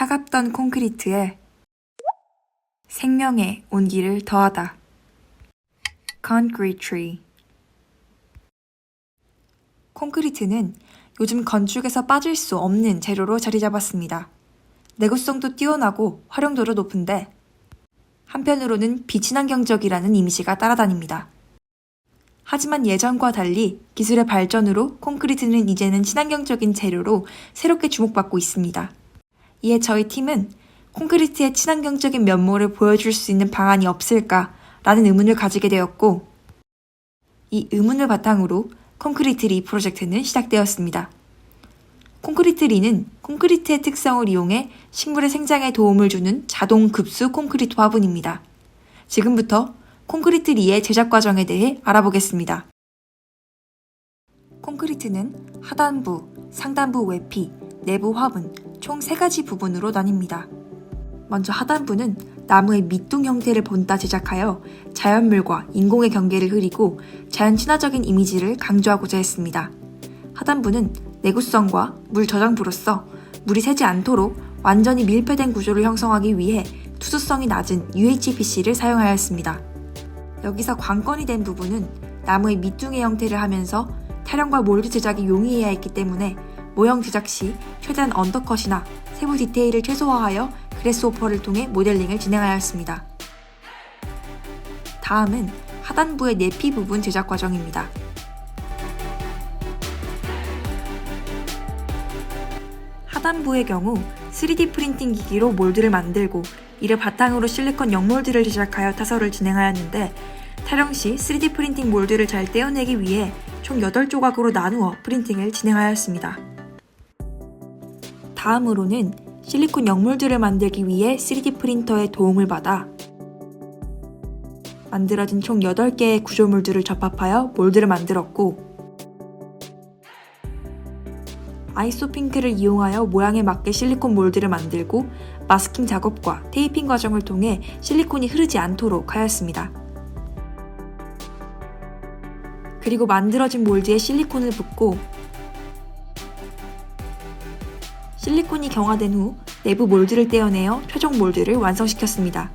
차갑던 콘크리트에 생명의 온기를 더하다. Concrete tree. 콘크리트는 요즘 건축에서 빠질 수 없는 재료로 자리 잡았습니다. 내구성도 뛰어나고 활용도도 높은데 한편으로는 비친환경적이라는 이미지가 따라다닙니다. 하지만 예전과 달리 기술의 발전으로 콘크리트는 이제는 친환경적인 재료로 새롭게 주목받고 있습니다. 이에 저희 팀은 콘크리트의 친환경적인 면모를 보여줄 수 있는 방안이 없을까라는 의문을 가지게 되었고, 이 의문을 바탕으로 콘크리트 리 프로젝트는 시작되었습니다. 콘크리트 리는 콘크리트의 특성을 이용해 식물의 생장에 도움을 주는 자동 급수 콘크리트 화분입니다. 지금부터 콘크리트 리의 제작 과정에 대해 알아보겠습니다. 콘크리트는 하단부, 상단부 외피, 내부 화분 총 3가지 부분으로 나뉩니다. 먼저 하단부는 나무의 밑둥 형태를 본따 제작하여 자연물과 인공의 경계를 흐리고 자연 친화적인 이미지를 강조하고자 했습니다. 하단부는 내구성과 물 저장부로서 물이 새지 않도록 완전히 밀폐된 구조를 형성하기 위해 투수성이 낮은 UHPC를 사용하였습니다. 여기서 관건이 된 부분은 나무의 밑둥의 형태를 하면서 타령과 몰드 제작이 용이해야 했기 때문에 모형 제작 시 최대한 언더컷이나 세부 디테일을 최소화하여 그래스오퍼를 통해 모델링을 진행하였습니다. 다음은 하단부의 내피 부분 제작 과정입니다. 하단부의 경우 3D 프린팅 기기로 몰드를 만들고 이를 바탕으로 실리콘 영몰드를 제작하여 타설을 진행하였는데 촬영 시 3D 프린팅 몰드를 잘 떼어내기 위해 총 8조각으로 나누어 프린팅을 진행하였습니다. 다음으로는 실리콘 영몰드를 만들기 위해 3D 프린터의 도움을 받아 만들어진 총 8개의 구조물들을 접합하여 몰드를 만들었고 아이소핑크를 이용하여 모양에 맞게 실리콘 몰드를 만들고 마스킹 작업과 테이핑 과정을 통해 실리콘이 흐르지 않도록 하였습니다. 그리고 만들어진 몰드에 실리콘을 붓고 실리콘이 경화된 후 내부 몰드를 떼어내어 최종 몰드를 완성시켰습니다.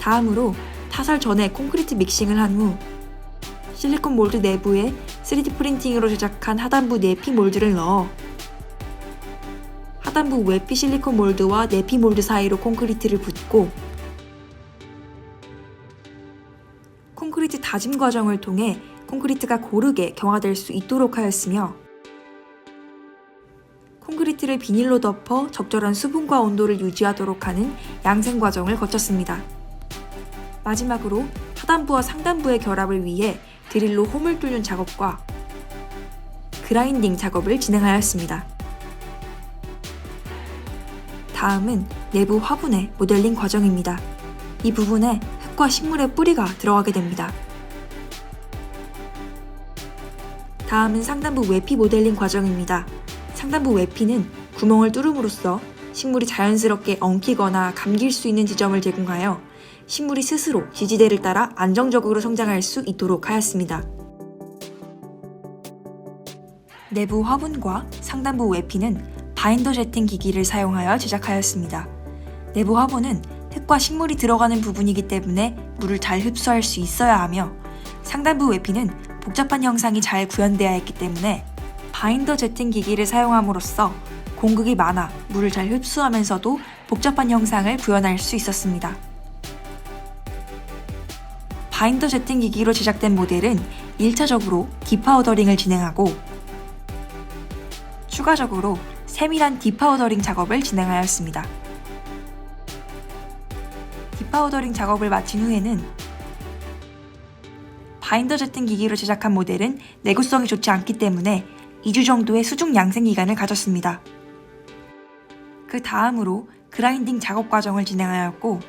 다음으로 타설 전에 콘크리트 믹싱을 한 후 실리콘 몰드 내부에 3D 프린팅으로 제작한 하단부 내피 몰드를 넣어 하단부 외피 실리콘 몰드와 내피 몰드 사이로 콘크리트를 붓고 콘크리트 다짐 과정을 통해 콘크리트가 고르게 경화될 수 있도록 하였으며 콘크리트를 비닐로 덮어 적절한 수분과 온도를 유지하도록 하는 양생 과정을 거쳤습니다. 마지막으로 하단부와 상단부의 결합을 위해 드릴로 홈을 뚫는 작업과 그라인딩 작업을 진행하였습니다. 다음은 내부 화분의 모델링 과정입니다. 이 부분에 흙과 식물의 뿌리가 들어가게 됩니다. 다음은 상단부 외피 모델링 과정입니다. 상단부 외피는 구멍을 뚫음으로써 식물이 자연스럽게 엉키거나 감길 수 있는 지점을 제공하여 식물이 스스로 지지대를 따라 안정적으로 성장할 수 있도록 하였습니다. 내부 화분과 상단부 외피는 바인더 제팅 기기를 사용하여 제작하였습니다. 내부 화분은 흙과 식물이 들어가는 부분이기 때문에 물을 잘 흡수할 수 있어야 하며 상단부 외피는 복잡한 형상이 잘 구현되어야 했기 때문에 바인더 제팅 기기를 사용함으로써 공극이 많아 물을 잘 흡수하면서도 복잡한 형상을 구현할 수 있었습니다. 바인더 제팅 기기로 제작된 모델은 1차적으로 디파우더링을 진행하고 추가적으로 세밀한 디파우더링 작업을 진행하였습니다. 디파우더링 작업을 마친 후에는 바인더 제팅 기기로 제작한 모델은 내구성이 좋지 않기 때문에 2주 정도의 수중 양생 기간을 가졌습니다. 그 다음으로 그라인딩 작업 과정을 진행하였고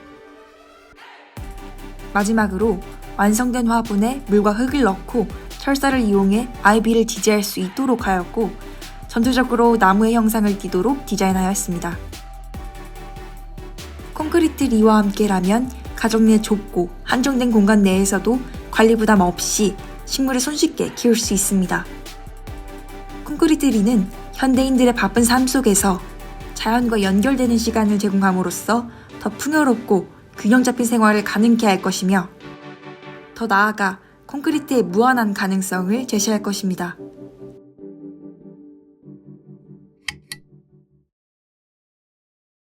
마지막으로 완성된 화분에 물과 흙을 넣고 철사를 이용해 아이비를 지지할 수 있도록 하였고 전체적으로 나무의 형상을 띠도록 디자인하였습니다. 콘크리트 리와 함께라면 가정 내 좁고 한정된 공간 내에서도 관리 부담 없이 식물을 손쉽게 키울 수 있습니다. 콘크리트 리는 현대인들의 바쁜 삶 속에서 자연과 연결되는 시간을 제공함으로써 더 풍요롭고 균형 잡힌 생활을 가능케 할 것이며 더 나아가 콘크리트의 무한한 가능성을 제시할 것입니다.